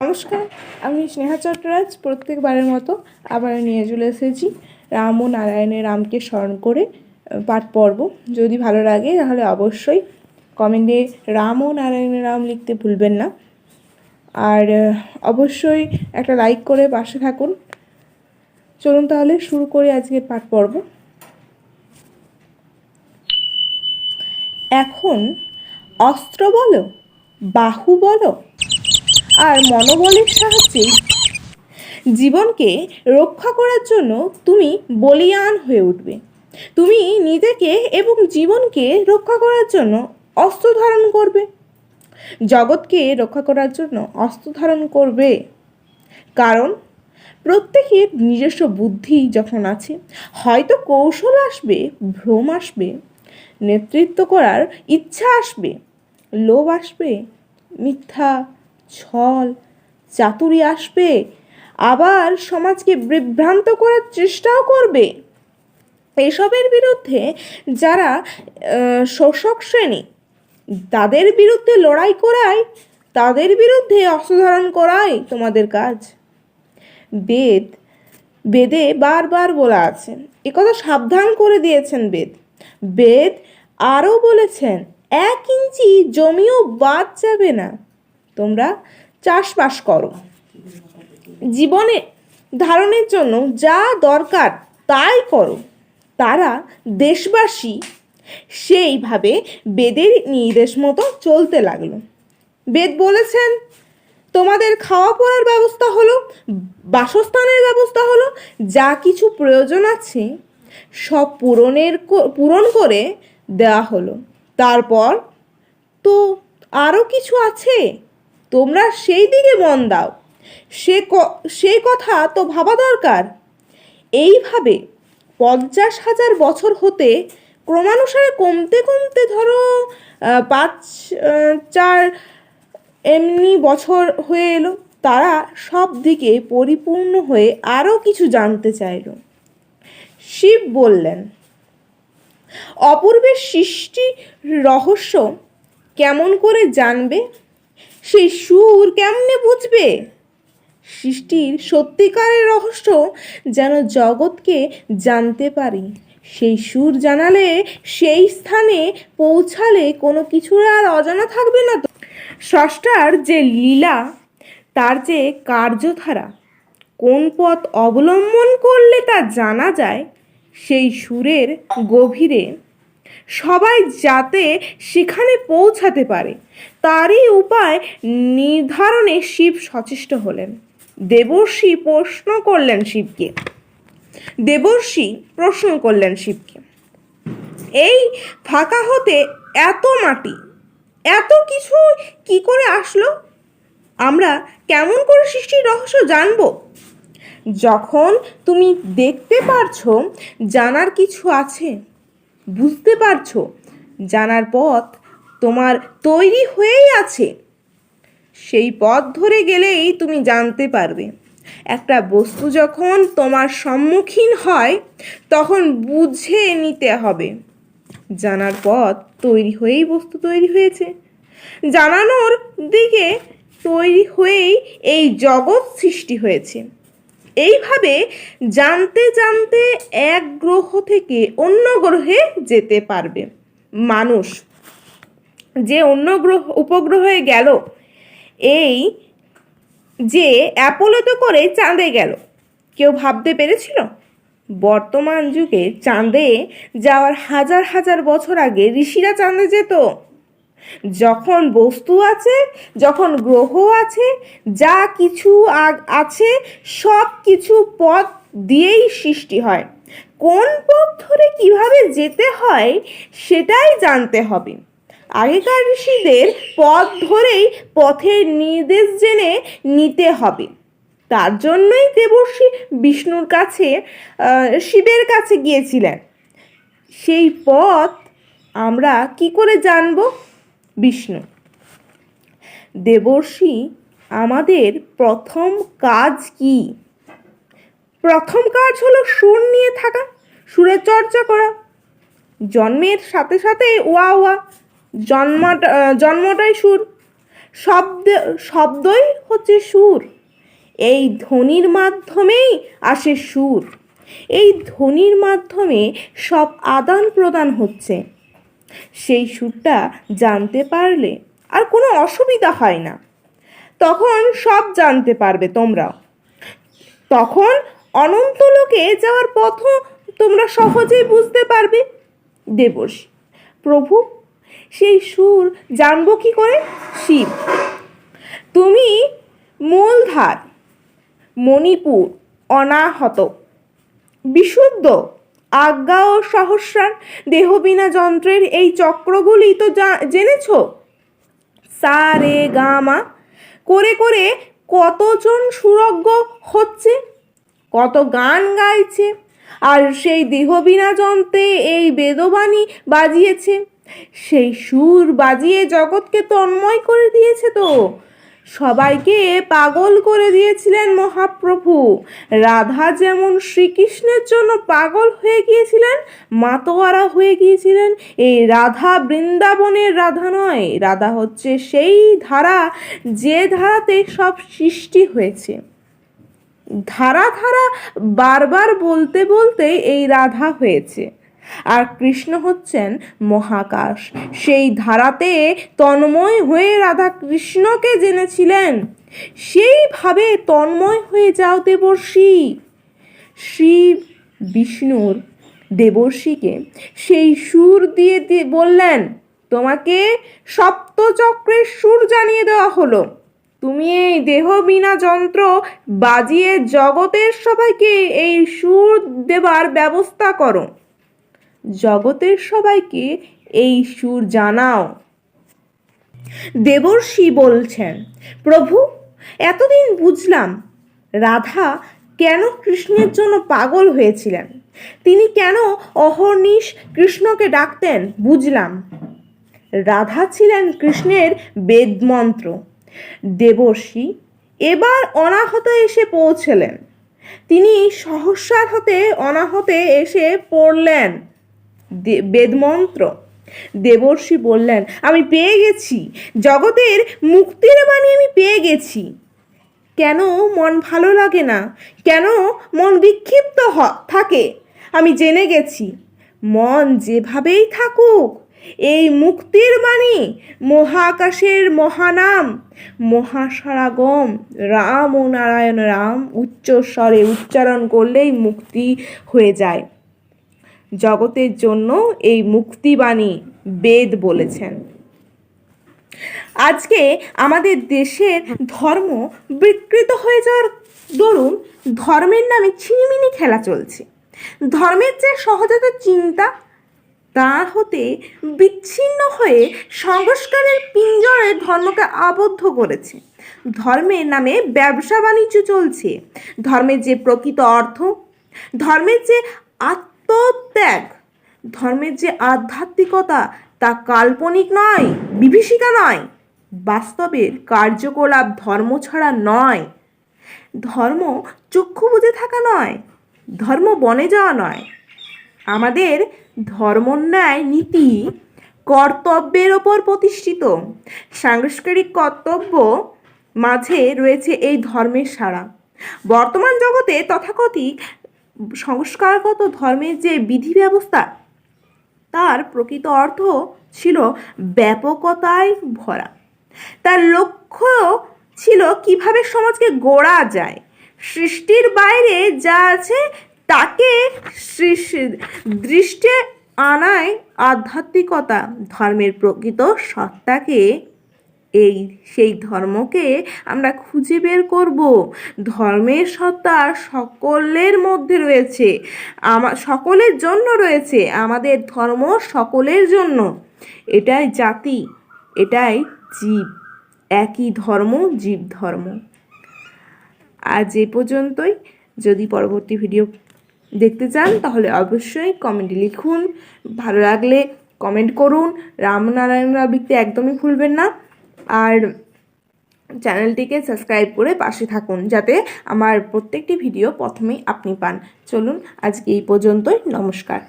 নমস্কার, আমি স্নেহা চট্টরাজ প্রত্যেকবারের মতো আবার নিয়ে চলে এসেছি রাম ও নারায়ণের রামকে স্মরণ করে পাঠ পর্ব। যদি ভালো লাগে তাহলে অবশ্যই কমেন্টে রাম ও নারায়ণের রাম লিখতে ভুলবেন না। আর অবশ্যই একটা লাইক করে পাশে থাকুন। চলুন তাহলে শুরু করি আজকের পাঠ পর্ব। এখন অস্ত্র বলো, বাহু বলো আর মনোবলের সাহায্যে জীবনকে রক্ষা করার জন্য তুমি বলিয়ান হয়ে উঠবে। তুমি নিজেকে এবং জীবনকে রক্ষা করার জন্য অস্ত্র ধারণ করবে। জগৎকে রক্ষা করার জন্য অস্ত্র ধারণ করবে। কারণ প্রত্যেকের নিজস্ব বুদ্ধি যখন আছে, হয়তো কৌশল আসবে, ভ্রম আসবে, নেতৃত্ব করার ইচ্ছা আসবে, লোভ আসবে, মিথ্যা ছল, চাতুরি আসবে, আবার সমাজকে বিভ্রান্ত করার চেষ্টাও করবে। এসবের বিরুদ্ধে যারা শোষক শ্রেণি, তাদের বিরুদ্ধে লড়াই করাই, তাদের বিরুদ্ধে অস্ত্র ধারণ করাই তোমাদের কাজ। বেদ, বেদে বারবার বলা আছে একথা সাবধান করে দিয়েছেন বেদ। বেদ আরও বলেছেন, এক ইঞ্চি জমিও বাদ যাবে না। তোমরা চাষবাস করো। জীবনে ধারণের জন্য যা দরকার তাই করো। তারা দেশবাসী সেইভাবে বেদের নির্দেশ মতো চলতে লাগল। বেদ বলেছেন, তোমাদের খাওয়া পড়ার ব্যবস্থা হলো, বাসস্থানের ব্যবস্থা হলো, যা কিছু প্রয়োজন আছে সব পূরণের পূরণ করে দেওয়া হলো। তারপর তো আরও কিছু আছে? তোমরা সেই দিকে মন দাও। সে সে কথা তো ভাবা দরকার। এইভাবে পঞ্চাশ হাজার বছর হতে ক্রমানুসারে কমতে কমতে ধরো পাঁচ চার এমনি বছর হয়ে এলো, তারা সব দিকে পরিপূর্ণ হয়ে আরও কিছু জানতে চাইল। শিব বললেন, অপূর্বের সৃষ্টি রহস্য কেমন করে জানবে? সেই সুর কেমনে বুঝবে? সৃষ্টির সত্যিকারের রহস্য যেন জগৎকে জানতে পারি। সেই সুর জানালে সেই স্থানে পৌঁছালে কোনো কিছুর আর অজানা থাকবে না তো। স্রষ্টার যে লীলা, তার যে কার্যধারা, কোন পথ অবলম্বন করলে তা জানা যায়, সেই সুরের গভীরে সবাই যাতে সেখানে পৌঁছাতে পারে, তারই উপায় নির্ধারণে শিব সচেষ্ট হলেন। দেবর্ষি প্রশ্ন করলেন শিবকে। দেবর্ষি প্রশ্ন করলেন শিবকে, এই ফাঁকা হতে এত মাটি, এত কিছু কি করে আসলো? আমরা কেমন করে সৃষ্টির রহস্য জানব? যখন তুমি দেখতে পারছ জানার কিছু আছে বুঝতে পারছ? জানার পথ তোমার তৈরি হয়েই আছে। সেই পথ ধরে গেলেই তুমি জানতে পারবে। একটা বস্তু যখন তোমার সম্মুখীন হয়, তখন বুঝে নিতে হবে। জানার পথ তৈরি হয়েই বস্তু তৈরি হয়েছে। জানানোর দিকে তৈরি হয়েই এই জগৎ সৃষ্টি হয়েছে। এইভাবে জানতে জানতে এক গ্রহ থেকে অন্য গ্রহে যেতে পারবে। মানুষ যে অন্য গ্রহ, উপগ্রহে গেল, এই যে অ্যাপোলোতে করে চাঁদে গেল। কেউ ভাবতে পেরেছিল? বর্তমান যুগে চাঁদে যাওয়ার হাজার হাজার বছর আগে ঋষিরা চাঁদে যেত। যখন বস্তু আছে, যখন গ্রহ আছে, যা কিছু আছে, সব কিছু পথ দিয়েই সৃষ্টি হয়। কোন পথ ধরে কীভাবে যেতে হয়, সেটাই জানতে হবে। আগেকার ঋষিদের পথ ধরেই পথের নির্দেশ জেনে নিতে হবে। তার জন্যই দেবর্ষি বিষ্ণুর কাছে শিবের কাছে গিয়েছিলেন। সেই পথ আমরা কি করে জানব? বিষ্ণু। দেবর্ষি, আমাদের প্রথম কাজ কি? প্রথম কাজ হলো সুর নিয়ে থাকা, সুরের চর্চা করা। জন্মের সাথে সাথে ওয়া ওয়া, জন্মটা, জন্মটাই সুর। শব্দ, শব্দই হচ্ছে সুর। এই ধ্বনির মাধ্যমেই আসে সুর। এই ধ্বনির মাধ্যমে সব আদান প্রদান হচ্ছে। সেই সুরটা জানতে পারলে আর কোনো অসুবিধা হয় না। তখন সব জানতে পারবে তোমরা। তখন অনন্ত লোকে যাওয়ার পথ তোমরা সহজেই বুঝতে পারবে। দেবর্ষী প্রভু, সেই সুর জানব কি করে? শিব, তুমি মূলধার, মণিপুর, অনাহত, বিশুদ্ধ আজ্ঞা ও সহস্রার দেহবিনা যন্ত্রের এই চক্রগুলি তো জেনেছো? সা রে গা মা করে করে কতজন সুরজ্ঞ হচ্ছে? কত গান গাইছে? আর সেই দেহবিনা যন্ত্রে এই বেদবাণী বাজিয়েছে। সেই সুর বাজিয়ে জগৎকে তন্ময় করে দিয়েছে তো। সবাইকে পাগল করে দিয়েছিলেন মহাপ্রভু। রাধা যেমন শ্রীকৃষ্ণের জন্য পাগল হয়ে গিয়েছিলেন, মাতোয়ারা হয়ে গিয়েছিলেন, এই রাধা বৃন্দাবনের রাধা নয়, রাধা হচ্ছে সেই ধারা যে ধারাতে সব সৃষ্টি হয়েছে। ধারা ধারা বারবার বলতে বলতে এই রাধা হয়েছে। আর কৃষ্ণ হচ্ছেন মহাকাশ। সেই ধারাতে তন্ময় হয়ে রাধা কৃষ্ণকে জেনেছিলেন। সেইভাবে তন্ময় হয়ে যাও দেবর্ষী। শিব বিষ্ণুর দেবর্ষীকে সেই সুর দিয়ে বললেন, তোমাকে সপ্তচক্রের সুর জানিয়ে দেওয়া হলো। তুমি এই দেহ বিনা যন্ত্র বাজিয়ে জগতের সবাইকে এই সুর দেবার ব্যবস্থা করো। জগতের সবাইকে এই সুর জানাও। দেবর্ষি বলছেন, প্রভু, এতদিন বুঝলাম রাধা কেন কৃষ্ণের জন্য পাগল হয়েছিলেন। তিনি কেন অহর্নিশ কৃষ্ণকে ডাকতেন, বুঝলাম। রাধা ছিলেন কৃষ্ণের বেদমন্ত্র। দেবর্ষি এবার অনাহত এসে পৌঁছলেন। তিনি সহস্রার হতে অনাহতে এসে পড়লেন। বেদমন্ত্র। দেবর্ষি বললেন, আমি পেয়ে গেছি। জগতের মুক্তির বাণী আমি পেয়ে গেছি। কেন মন ভালো লাগে না? কেন মন বিক্ষিপ্ত থাকে? আমি জেনে গেছি। মন যেভাবেই থাকুক, এই মুক্তির বাণী মহাকাশের মহানাম মহাসারাগম রাম ও নারায়ণ রাম উচ্চস্বরে উচ্চারণ করলেই মুক্তি হয়ে যায়। জগতের জন্য এই মুক্তিবাণী বেদ বলেছেন। আজকে আমাদের দেশের ধর্ম বিকৃত হয়ে যাওয়ার দরুন ধর্মের নামে ছিনিমিনি খেলা চলছে। ধর্মের যে সহজাত চিন্তা তা হতে বিচ্ছিন্ন হয়ে সংস্কারের পিঞ্জরে ধর্মকে আবদ্ধ করেছে। ধর্মের নামে ব্যবসা বাণিজ্য চলছে। ধর্মের যে প্রকৃত অর্থ, ধর্মের যে আত্মত্যাগ ধর্মের যে আধ্যাত্মিকতা তা কাল্পনিক নয়, বিভীষিকা নয়, বাস্তবের কার্যকলাপ ধর্ম ছাড়া নয়। ধর্ম চক্ষু বুঝে থাকা নয়, ধর্ম বনে যাওয়া নয়। আমাদের ধর্মন্যায় নীতি কর্তব্যের ওপর প্রতিষ্ঠিত। সাংস্কৃতিক কর্তব্য মাঝে রয়েছে এই ধর্মের সারা বর্তমান জগতে তথাকথিত সংস্কারগত ধর্মের যে বিধি ব্যবস্থা তার প্রকৃত অর্থ ছিল ব্যাপকতায় ভরা। তার লক্ষ্য ছিল কীভাবে সমাজকে গড়া যায়। সৃষ্টির বাইরে যা আছে, তাকে দৃষ্টে আনায় আধ্যাত্মিকতা, ধর্মের প্রকৃত সত্তাকে এই, সেই ধর্মকে আমরা খুঁজে বের করব। ধর্মের সত্তা সকলের মধ্যে রয়েছে। সকলের জন্য রয়েছে। আমাদের ধর্ম সকলের জন্য। এটাই জাতি, এটাই জীব। একই ধর্ম, জীব ধর্ম। আজ এ পর্যন্তই। যদি পরবর্তী ভিডিও দেখতে চান, তাহলে অবশ্যই কমেন্টে লিখুন। ভালো লাগলে কমেন্ট করুন। রামনারায়ণ রাবিকতে একদমই ভুলবেন না। আর চ্যানেলটিকে সাবস্ক্রাইব করে পাশে থাকুন যাতে আমার প্রত্যেকটি ভিডিও প্রথমেই আপনি পান। চলুন আজকে এই পর্যন্তই। নমস্কার।